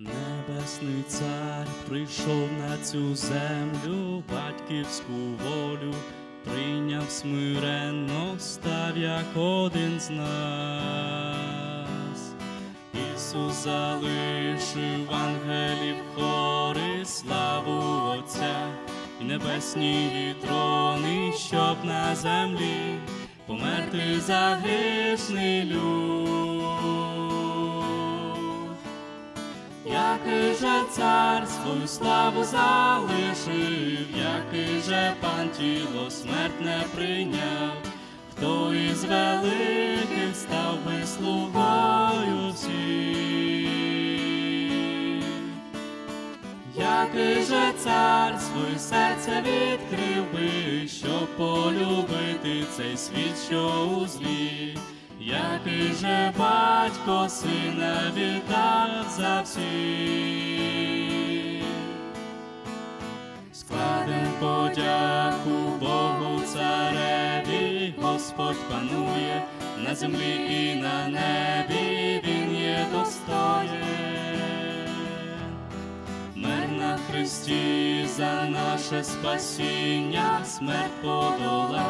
Небесний цар прийшов на цю землю, батьківську волю, прийняв смиренно, став як один з нас. Ісус залишив ангелів хори, славу Отця і небесні трони, щоб на землі померти за грішний люд. Який же цар свою славу залишив, який же пан тіло смертне прийняв, хто із великих став би слугою всіх. Який же цар своє серце відкрив би, щоб полюбити цей світ, що у злі, який же батько сина віддав за всіх. Складем подяку Богу цареві, Господь панує на землі і на небі, Він є достоєн. Мир на Христі за наше спасіння, смерть подолав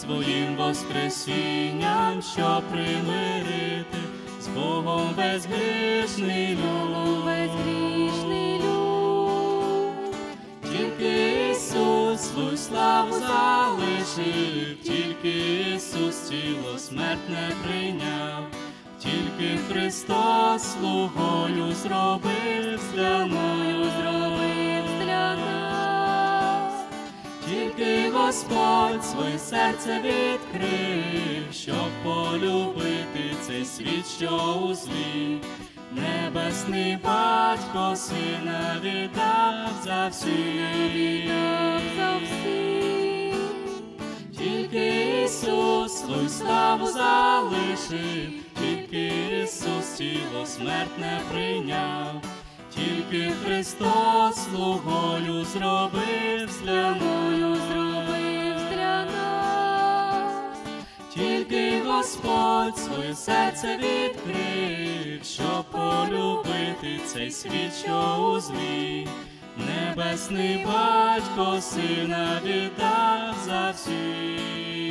своїм воскресінням, що примирити з Богом безгрішний люд. безгрішний люд. Тільки Ісус свою славу залишив, тільки Ісус тіло смертне прийняв, тільки Христос слугою зробив для Мною зробив для нас. Тільки Господь своє серце відкрив, щоб полюбити цей світ, що у злі. Небесний батько сина віддав за всіх. За всіх. Тільки Ісус свою славу залишив, тільки Ісус тіло смертне прийняв, тільки Христос слугою зробив Господь своє серце відкрив, щоб полюбити цей світ, що у злі. Небесний батько сина віддав за всіх.